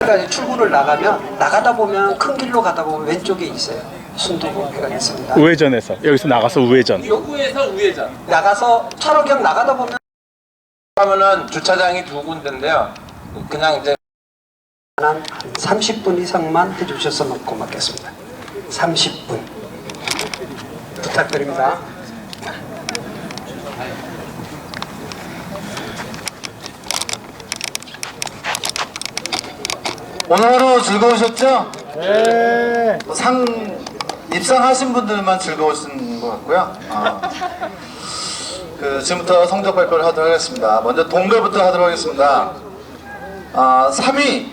까지 출구를 나가면 나가다 보면 큰 길로 가다 보면 왼쪽에 있어요. 순두부회가 있습니다. 우회전에서 여기서 나가서 우회전. 요구에서 우회전. 나가서 차로 그냥 나가다 보면 하면은 주차장이 두 군데인데요. 그냥 이제 한 30분 이상만 해주셨으면 고맙겠습니다. 30분 부탁드립니다. 오늘 하루 즐거우셨죠? 네. 상 입상하신 분들만 즐거우신 것 같고요. 아, 그 지금부터 성적 발표를 하도록 하겠습니다. 먼저 동배부터 하도록 하겠습니다. 아, 3위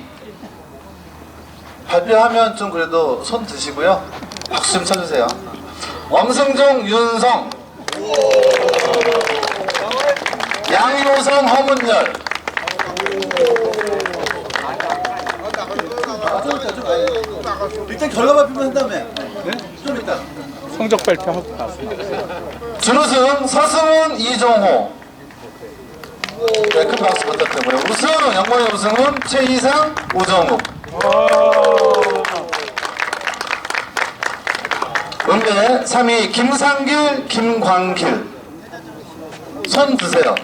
발표하면 좀 그래도 손 드시고요. 박수 좀 쳐주세요. 엄승종, 윤성, 양효성, 허문열. 일단 결과 발표만 한 다음에 좀 이따. 성적 발표하고 나서. 준우승 서승훈 이종호. 네, 큰 박수 부탁드리고요. 우승 영광의 우승은 최이상 우정욱. 은배 3위 김상길 김광길. 손 드세요.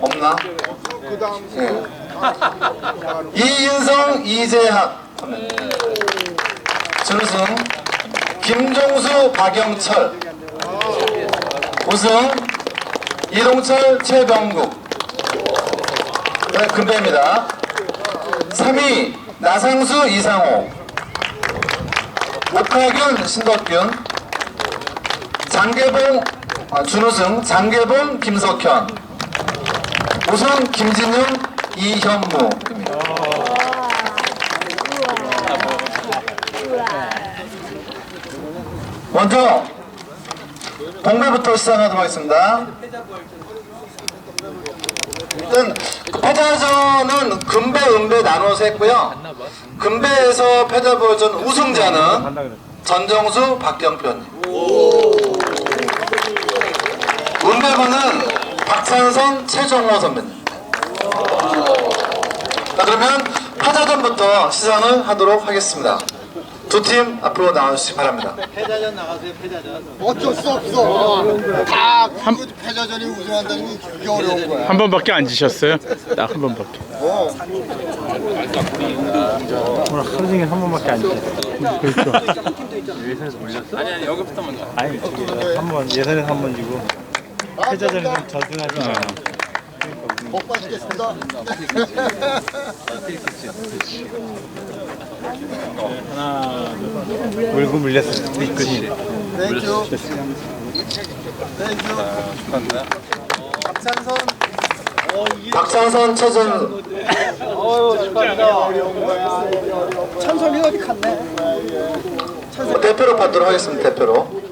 없나? 네. 이인성 이재학. 준우승 김종수 박영철. 우승 이동철 최병국. 네, 금배입니다. 3위 나상수 이상호. 옥하균 신덕균. 장계봉 아, 준우승 장계봉 김석현. 우승 김진영 이현무입니다 먼저 동배부터 시작하도록 하겠습니다. 일단 패자전은 금배, 은배 나눠서 했고요. 금배에서 패자버전 우승자는 전정수, 박경편. 은배부는 박찬선, 최정호 선배님. 자 그러면 패자전부터 시상을 하도록 하겠습니다. 두 팀 앞으로 나와주시기 바랍니다. 패자전 나가세요 패자전 어쩔 수 없어 다 그, 패자전이 우승한다는 게 그게 어려운 거야 한 번밖에 안 지셨어요? 딱 한 번밖에. 오늘 하루 종일 한 번밖에 안 지셨어. 그렇죠. 예선에서 올렸어? 아니 아니 여기부터 먼저. 아니 한번 예선에서 한 번 지고 패자전에서 전승하지 않아. 복 받겠습니다. 하나, 둘, 물고 물렸어. 그치. 땡큐 땡큐 박찬선. 박찬선, 최정 찬선이 어디 갔네? 뭐 대표로 받도록 하겠습니다. 대표로.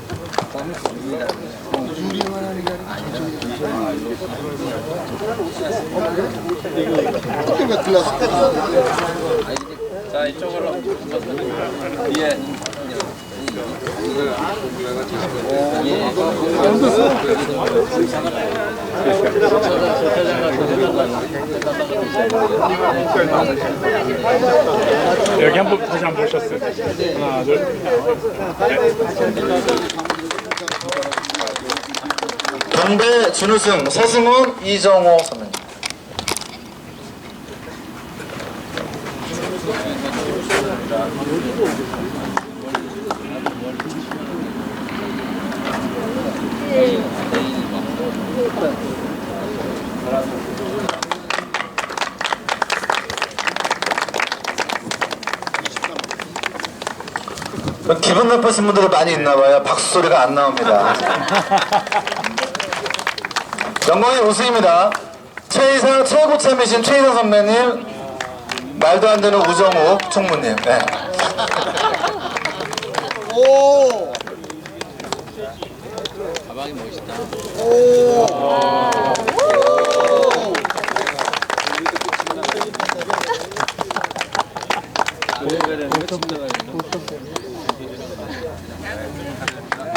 자 이쪽으로 위에 여기 한번 다시 한번 보셨어요. 하나, 둘. 동배 준우승 서승훈, 이정호 선배님. 기분 나쁘신 분들이 많이 있나 봐요. 박수 소리가 안 나옵니다. 영광의 우승입니다. 최이상 최고 참이신 최이상 선배님, 말도 안 되는 우정욱 총무님. 네. 오.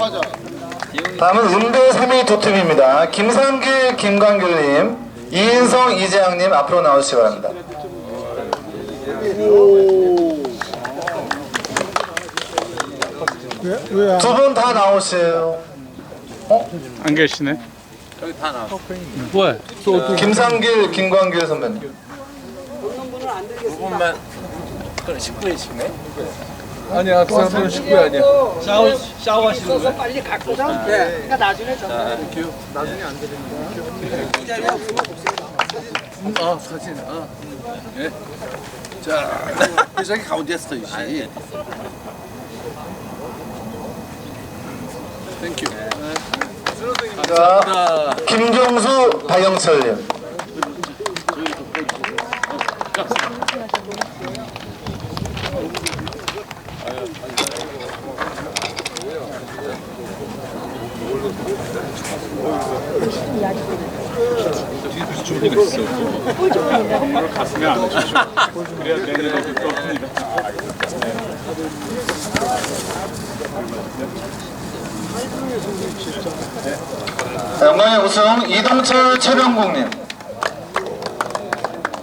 맞아. 다음은 은배 3위 두 팀입니다. 김상길, 김광길님, 이인성, 이재양님 앞으로 나오시기 바랍니다. 두 분 다 나오세요. 안 계시네. 김상길, 김광길 선배님. 두 분만 그럼 10분에 식네? 아니야, 그 사람들은 식구 아니야. 아, 사진. 아. 예. 자, 회장이 가운데 서이시. 땡큐. 자, 김경수, 박영철님. 가슴에 안 해주시고. 그래야 내년에도 또 합니다. 자, 영광의 우승 이동철, 최병국님.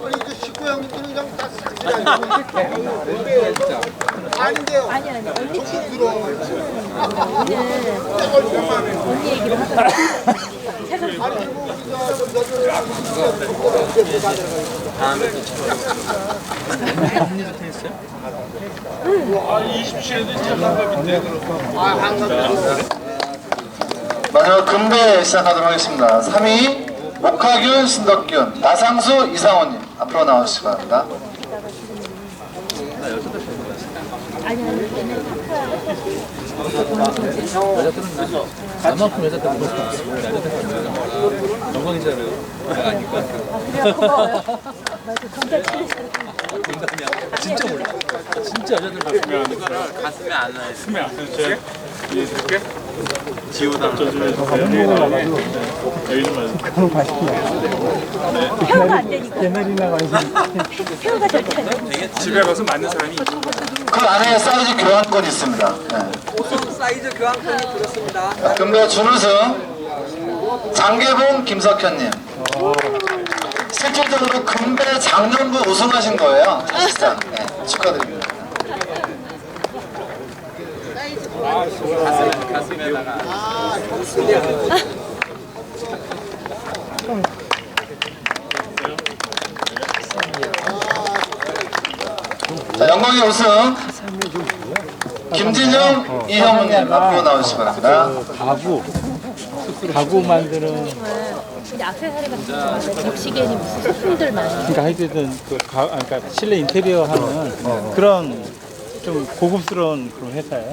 아니 이제 식구 형님들은 그냥 다 아니고 아닌데요. 아니 아니 언니 조금 들어. 언니 얘기를 하 세상 마지막 금배 시작하도록 하겠습니다. 3위 목하균, 신덕균, 나상수, 이상호님 앞으로 나오시기 바랍니다. 아니 아니 얘는 그래 고마워요. 나도 감자 치는 가슴에 안 나요. 가슴에 안 해주세요. 이해해줄게. 지우다. 저쪽에서 한국을 나가도 여기 좀 맞아. 태우가 안 되니까 개나리나 많이 태우가 잘 타요. 집에 가서 맞는 사람이 있죠. 그 안에 사이즈 교환권이 있습니다. 네. 사이즈 교환권이 들었습니다. 자, 금배 준우승 장계봉, 김석현님. 실질적으로 금배 작년부 우승하신 거예요. 사실상 네, 축하드립니다. 가슴에다가. 자, 영광의 우승. 김진영, 이형훈님 앞으로 나오시기 바랍니다. 가구. 가구 만드는. 근데 악세사리 같은 거 벽시계니 무슨 그러니까 하여튼 그 가, 아, 그러니까 실내 인테리어 하는 그런 좀 고급스러운 그런 회사예요.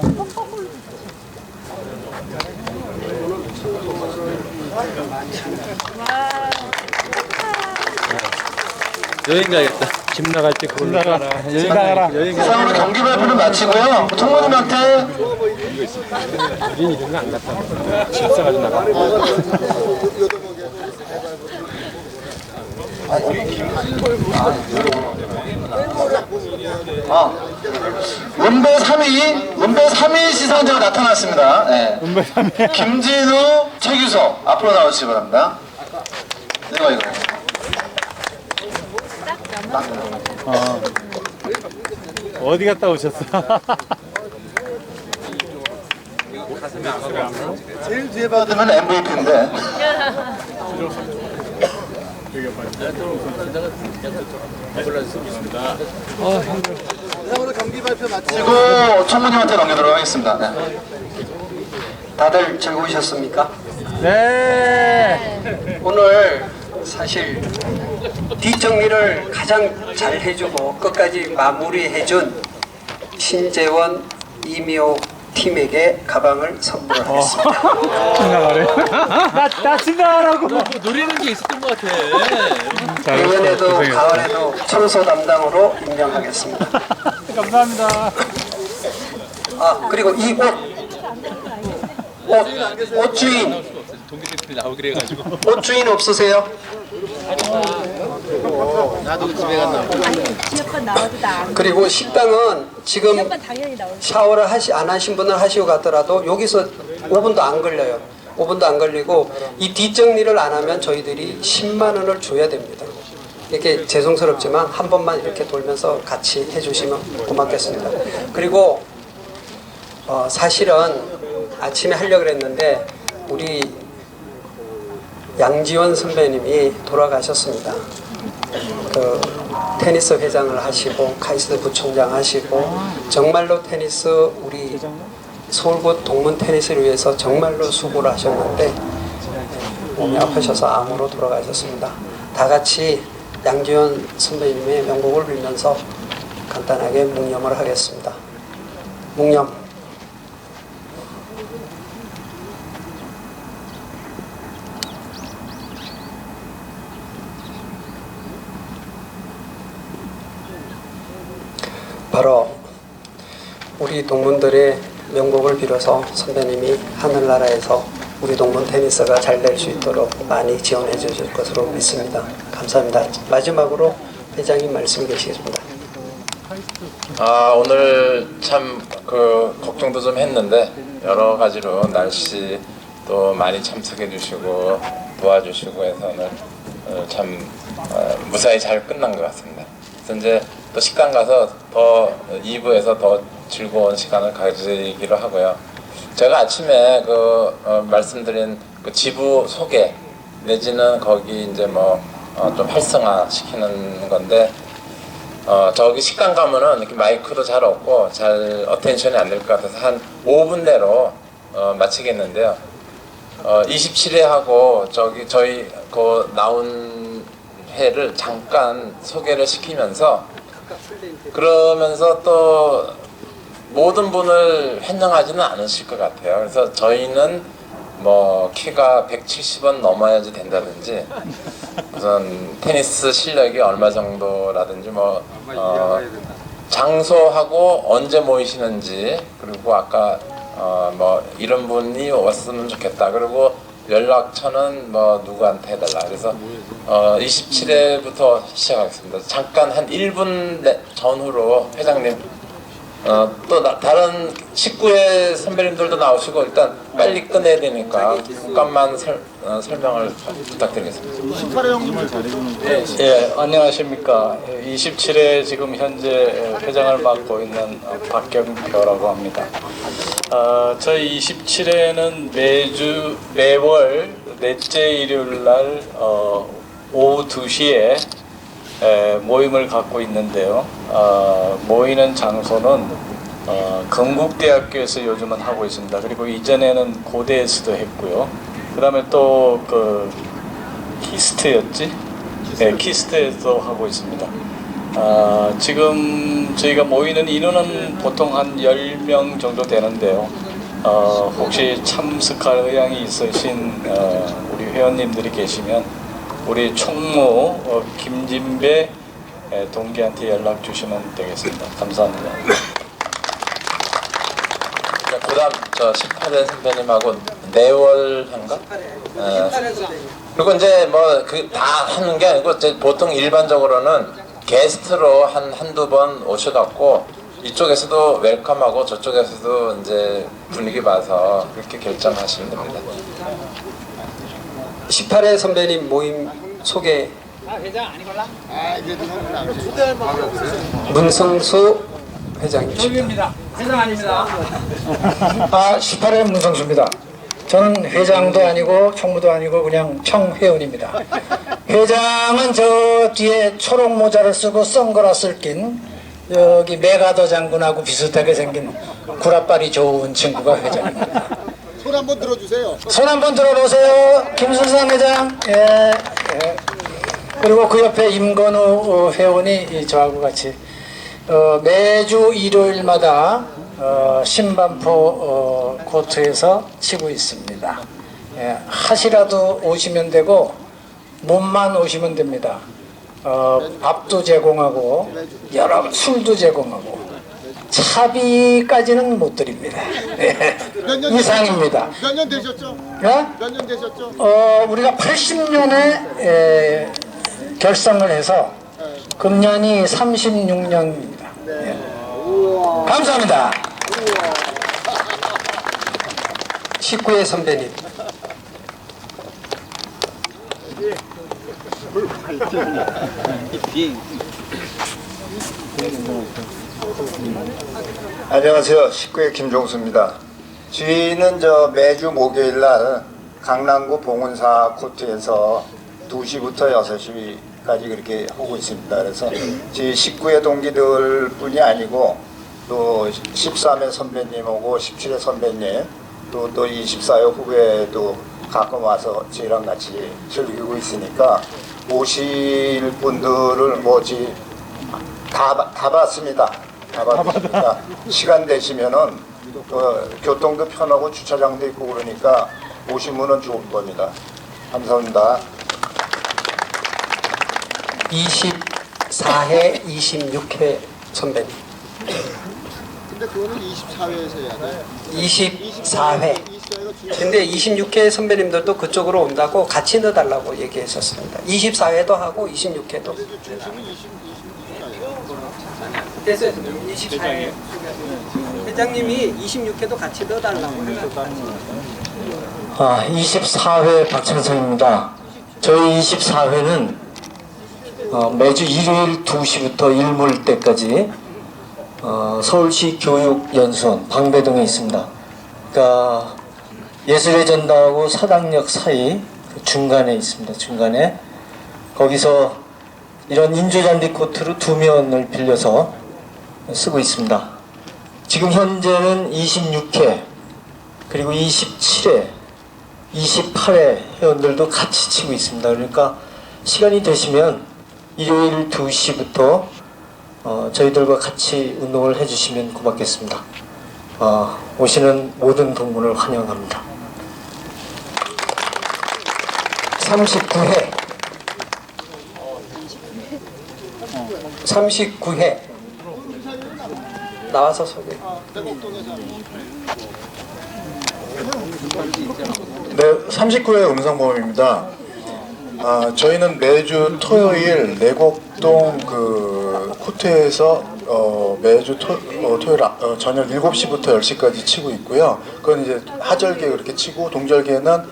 여행 가야겠다. 집 나갈 때집 나가라. 여행 가라. 이상으로 경기 발표를 마치고요. 총무님한테 아, 문배 3위, 문배 3위 시상자가 나타났습니다. 네. 은배 3위. 김진우, 최규서 앞으로 나오시기 바랍니다. 이거 이거. 어. 어디 갔다 오셨어? 제일 뒤에 받으면 MVP인데. 그리고 총무님한테 넘기도록 하겠습니다. 네. 다들 즐거우셨습니까? 네. 오늘 사실 뒷정리를 가장 잘 해주고 끝까지 마무리해준 신재원, 이미호 팀에게 가방을 선물하겠습니다. 나, 나 지나가라고. 노리는 게 있었던 것 같아. 내년에도 가을에도 청소 담당으로 임명하겠습니다. 감사합니다. 아 그리고 이 옷, 옷, 옷 주인. 옷 주인 없으세요? 지역번 나와도 나안 그리고 식당은 지금 당연히 샤워를 하시 안 하신 분은 하시고 갔더라도 여기서 5분도 안 걸려요. 5분도 안 걸리고 이 뒷정리를 안 하면 저희들이 10만 원을 줘야 됩니다. 이렇게 죄송스럽지만 한 번만 이렇게 돌면서 같이 해주시면 고맙겠습니다. 그리고 어, 사실은 아침에 하려고 그랬는데 우리 양지원 선배님이 돌아가셨습니다. 그 테니스 회장을 하시고 카이스트 부총장 하시고 정말로 테니스 우리 서울고 동문 테니스를 위해서 정말로 수고를 하셨는데 몸이 아프셔서 암으로 돌아가셨습니다. 다 같이 양지원 선배님의 명곡을 빌면서 간단하게 묵념을 하겠습니다. 묵념. 바로 우리 동문들의 명곡을 빌어서 선배님이 하늘나라에서 우리 동문 테니스가 잘 될 수 있도록 많이 지원해 주실 것으로 믿습니다. 감사합니다. 마지막으로 회장님 말씀 계시겠습니다. 아 오늘 참 그 걱정도 좀 했는데 여러 가지로 날씨 또 많이 참석해 주시고 도와주시고 해서 오늘 어, 참 어, 무사히 잘 끝난 것 같습니다. 그래서 이제 또 식당 가서 더 2부에서 더 즐거운 시간을 가지기로 하고요. 제가 아침에 그 어, 말씀드린 그 지부 소개 내지는 거기 이제 뭐 좀 활성화 시키는 건데 어, 저기 식당 가면은 이렇게 마이크도 잘 없고 잘 어텐션이 안 될 것 같아서 한 5분 내로 어, 마치겠는데요. 어, 27회 하고 저기 저희 그 나온 회를 잠깐 소개를 시키면서 그러면서 또 모든 분을 환영하지는 않으실 것 같아요. 그래서 저희는 뭐 키가 170은 넘어야지 된다든지 우선 테니스 실력이 얼마 정도라든지 뭐 어, 장소하고 언제 모이시는지 그리고 아까 어, 뭐 이런 분이 왔으면 좋겠다 그리고 연락처는 뭐 누구한테 해달라 그래서 어, 27회부터 시작하겠습니다 잠깐 한 1분 내- 전후로 회장님 어, 또 나- 다른 19회 선배님들도 나오시고 일단 빨리 끝내야 되니까 잠깐만 설, 어, 설명을 부탁드리겠습니다 예, 안녕하십니까. 27회 지금 현재 회장을 맡고 있는 어, 박경표라고 합니다. 어, 저희 27회는 매주 매월 넷째 일요일 날 어, 오후 2시에 에, 모임을 갖고 있는데요. 어, 모이는 장소는 어, 건국대학교에서 요즘은 하고 있습니다. 그리고 이전에는 고대에서도 했고요. 그 다음에 또 그 키스트였지? 네, 키스트에서 하고 있습니다. 아, 지금 저희가 모이는 인원은 보통 한 10명 정도 되는데요. 어, 혹시 참석할 의향이 있으신 어, 우리 회원님들이 계시면 우리 총무 어, 김진배 에, 동기한테 연락 주시면 되겠습니다. 감사합니다. 그 다음 저 18회 선배님하고 내월한가? 예. 그리고 이제 뭐 그 다 하는 게 아니고 이제 보통 일반적으로는 게스트로 한 한두 번 오셔갖고 이쪽에서도 웰컴하고 저쪽에서도 이제 분위기 봐서 그렇게 결정하시면 됩니다. 18회 선배님 모임 소개 아 그래도 형은 안 돼. 문성수 회장님입니다. 아, 18회 문성수입니다. 저는 회장도 아니고 총무도 아니고 그냥 청회원입니다. 회장은 저 뒤에 초록 모자를 쓰고 선글라스를 낀 여기 메가더 장군하고 비슷하게 생긴 구라빨이 좋은 친구가 회장입니다. 손 한번 들어주세요. 손 한번 들어보세요. 김순상 회장. 예, 예. 그리고 그 옆에 임건우 어, 회원이 이 저하고 같이 어, 매주 일요일마다 어, 신반포 어, 코트에서 치고 있습니다. 예, 하시라도 오시면 되고 몸만 오시면 됩니다. 어, 밥도 제공하고 여러 술도 제공하고 차비까지는 못 드립니다. 예, 몇년 이상입니다. 몇 년 되셨죠? 예? 몇년 되셨죠? 어, 우리가 80년에 결성을 해서 금년이 36년입니다. 예. 감사합니다. 19회 선배님. 안녕하세요. 19회 김종수입니다. 저희는 저 매주 목요일 날 강남구 봉은사 코트에서 2시부터 6시까지 그렇게 하고 있습니다. 그래서 저희 19회 동기들 뿐이 아니고 또 13회 선배님하고 17회 선배님 또 또 24회 후배도 가끔 와서 저희랑 같이 즐기고 있으니까 오실 분들을 뭐지 다, 봐- 다 봤습니다. 다 봤습니다. 시간 되시면은 어, 교통도 편하고 주차장도 있고 그러니까 오시면은 좋을 겁니다. 감사합니다. 24회, 26회 선배님. 근데 그거는 24회에서 해야 돼. 24회. 24회가 근데 26회 선배님들도 그쪽으로 온다고 같이 넣어달라고 얘기했었습니다. 24회도 하고 26회도. 됐어요. 24회. 회장님이 26회도 같이 넣어달라고 아, 24회 박찬성입니다. 저희 24회는 어, 매주 일요일 2시부터 일몰 때까지 어, 서울시 교육연수원 방배동에 있습니다. 그러니까 예술의 전당하고 사당역 사이 그 중간에 있습니다. 중간에 거기서 이런 인조잔디 코트로 두 면을 빌려서 쓰고 있습니다. 지금 현재는 26회 그리고 27회, 28회 회원들도 같이 치고 있습니다. 그러니까 시간이 되시면 일요일 2시부터 어, 저희들과 같이 운동을 해주시면 고맙겠습니다. 어, 오시는 모든 동문을 환영합니다. 39회. 39회. 나와서 소개. 네, 39회 음성보험입니다. 아, 저희는 매주 토요일 내곡동 그 코트에서 어, 매주 토, 어, 토요일 아- 어, 저녁 7시부터 10시까지 치고 있고요. 그건 이제 하절기에 그렇게 치고 동절기에는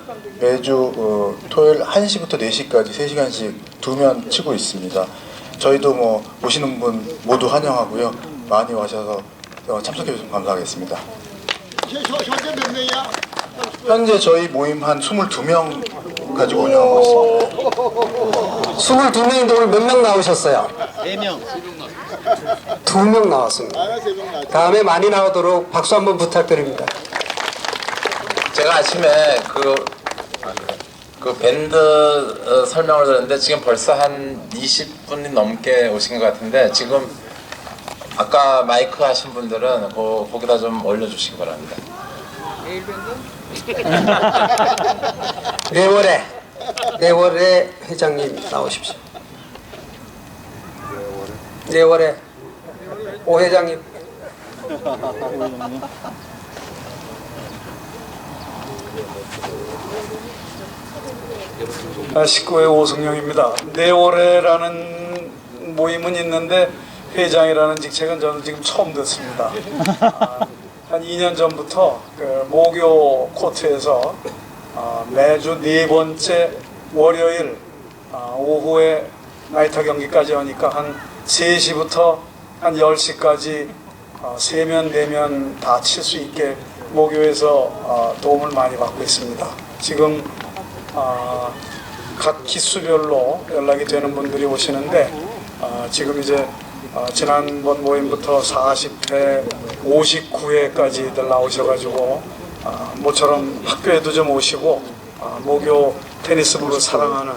매주 어, 토요일 1시부터 4시까지 3시간씩 두 면 치고 있습니다. 저희도 뭐 오시는 분 모두 환영하고요. 많이 와셔서 어, 참석해 주시면 감사하겠습니다. 현- 현재 몇 명이야? 현재 저희 모임 한 22명 가지고 운영하고 있습니다. 22명인데 오늘 몇 명 나오셨어요? 4명. 2명 나왔습니다. 다음에 많이 나오도록 박수 한번 부탁드립니다. 제가 아침에 그, 그 밴드 어, 설명을 들었는데 지금 벌써 한 20분이 넘게 오신 것 같은데 지금 아까 마이크 하신 분들은 거, 거기다 좀 올려주시기 바랍니다. 네월에 네월에 회장님 나오십시오. 네월에 오 회장님 아, 19회 오승영입니다. 내월회라는 모임은 있는데 회장이라는 직책은 저는 지금 처음 듣습니다. 아, 한 2년 전부터 그 모교 코트에서 아, 매주 네 번째 월요일 아, 오후에 나이터 경기까지 하니까 한 3시부터 한 10시까지 어, 세면 네면 다 칠 수 있게 모교에서 어, 도움을 많이 받고 있습니다. 지금 어, 각 기수별로 연락이 되는 분들이 오시는데 어, 지금 이제 어, 지난번 모임부터 40회, 59회까지들 나오셔가지고 어, 모처럼 학교에도 좀 오시고 어, 모교 테니스부를 사랑하는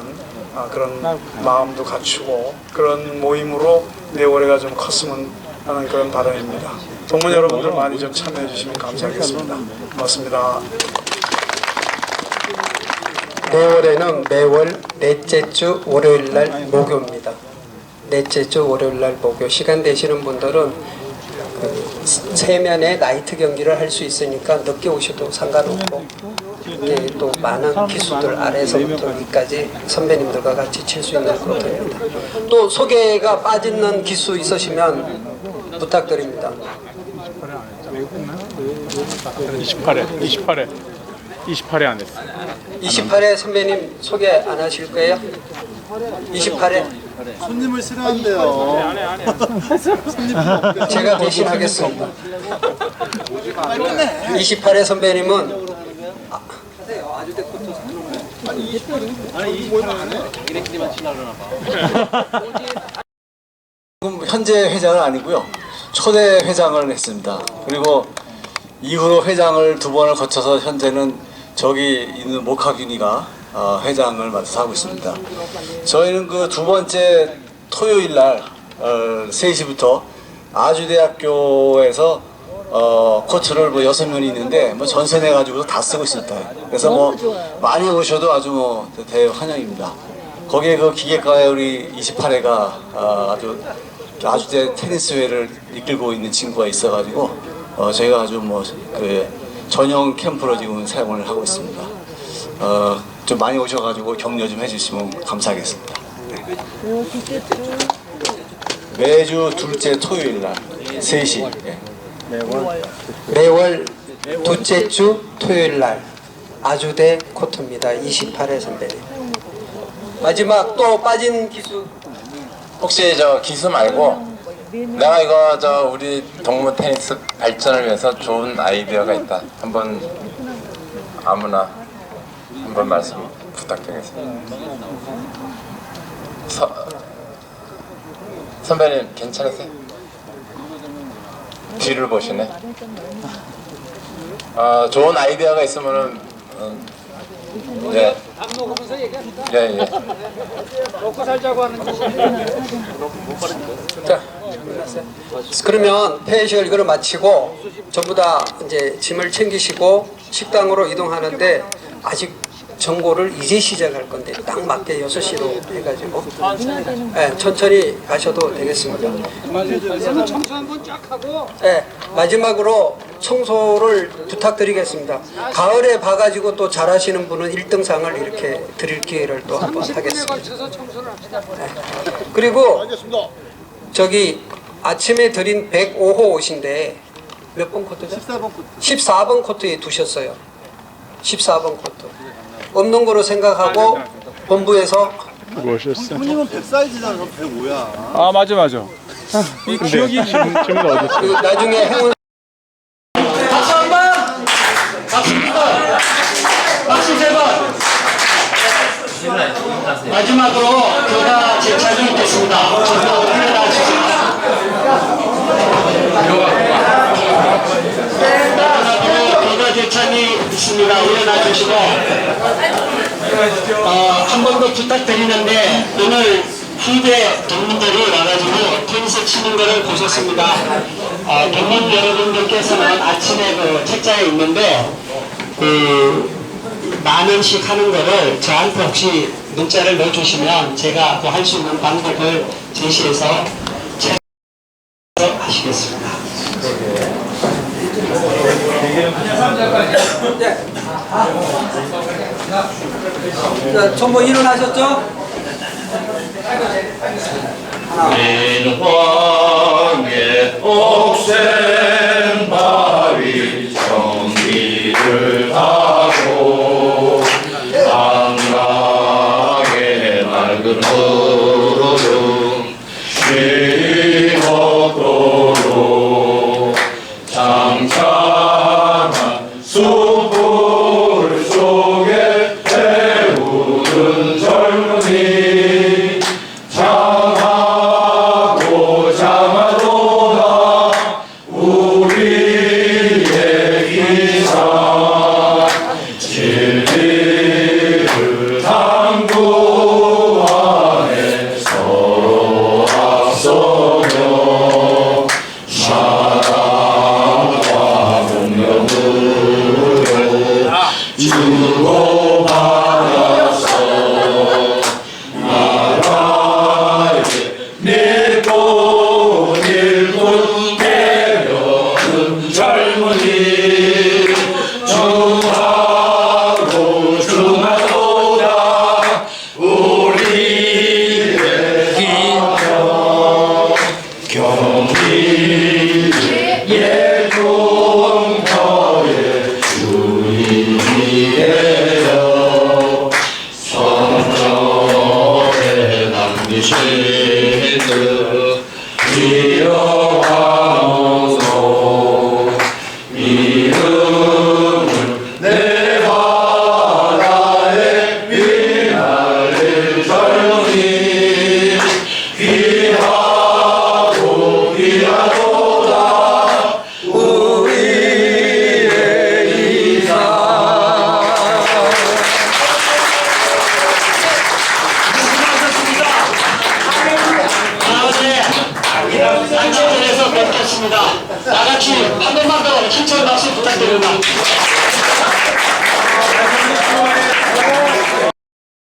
아, 그런 마음도 갖추고 그런 모임으로 내 올해가 좀 컸으면 하는 그런 바람입니다. 동문 여러분들 많이 좀 참여해 주시면 감사하겠습니다. 고맙습니다. 내월에는 매월 넷째 주 월요일 날 목요입니다. 넷째 주 월요일 날 목요 시간 되시는 분들은 그 세면에 나이트 경기를 할 수 있으니까 늦게 오셔도 상관없고 이게 또 많은 기수들 아래서부터 여기까지 선배님들과 같이 칠 수 있는 프로그램입니다. 또 소개가 빠지는 기수 있으시면 부탁드립니다. 28회 28회 28회 안 했어 28회 선배님 소개 안 하실 거예요? 28회 손님을 싫어한대요. 제가 대신하겠습니다. 28회 선배님은 지금 현재 회장은 아니고요. 초대 회장을 했습니다. 그리고 이후로 회장을 두 번을 거쳐서 현재는 저기 있는 목학윤이가 어, 회장을 맡아서 하고 있습니다. 저희는 그 두 번째 토요일 날 어, 3시부터 아주대학교에서 어, 코트를 뭐 여섯 명이 있는데 뭐 전세 내 가지고 다 쓰고 있습니다. 그래서 뭐 많이 오셔도 아주 뭐 대환영입니다. 거기에 그 기계과에 우리 28회가 아, 아주 아주대 테니스회를 이끌고 있는 친구가 있어가지고 어, 저희가 아주 뭐 그 전용 캠프로 지금 사용을 하고 있습니다. 어, 좀 많이 오셔가지고 격려 좀 해주시면 감사하겠습니다. 매주 둘째 토요일 날 3시 예. 매월 둘째 주 토요일 날 아주대 코트입니다. 28회 선배님. 마지막 또 빠진 기수 혹시 저 기수 말고 내가 이거 저 우리 동무 테니스 발전을 위해서 좋은 아이디어가 있다. 한번 아무나 한 번 말씀 부탁드리겠습니다. 서, 선배님 괜찮으세요? 뒤를 보시네. 어, 좋은 아이디어가 있으면은 음, 예. 예, 예. 먹고 살자고 하는 자, 그러면 폐회식을 이거를 마치고 전부 다 이제 짐을 챙기시고 식당으로 이동하는데 아직 정보를 이제 시작할 건데 딱 맞게 6시로 해가지고 네, 천천히 가셔도 되겠습니다. 청소 한번 쫙 하고 네, 마지막으로 청소를 부탁드리겠습니다. 가을에 봐가지고 또 잘하시는 분은 1등상을 이렇게 드릴 기회를 또 한번 하겠습니다. 네. 그리고 저기 아침에 드린 105호 옷인데 몇 번 코트죠? 14번 코트. 14번 코트에 두셨어요. 14번 코트. 없는 거로 생각하고 본부에서 무엇이었어? 손님은 100사이즈잖아. 그럼 105야. 아 맞아 맞아 이 기억이 지금 지금 어디 있어? 그리고 나중에 행운 박수 한 번! 박수 두 번! 박수 세 번! 마지막으로 교사 제차이 있겠습니다. 저도 일어나 주세요. 마지막으로 교사 제찬이 있습니다. 일어나 주시고 어, 한 번 더 부탁드리는데 오늘 후배 동문들이 와가지고 테니스 치는 거를 보셨습니다. 어, 동문 여러분들께서는 아침에 그 책자에 있는데 그만 원씩 하는 거를 저한테 혹시 문자를 넣어주시면 제가 그 할 수 있는 방법을 제시해서 책 하시겠습니다. 자, 전부 일어나셨죠? 민황의 옥센 정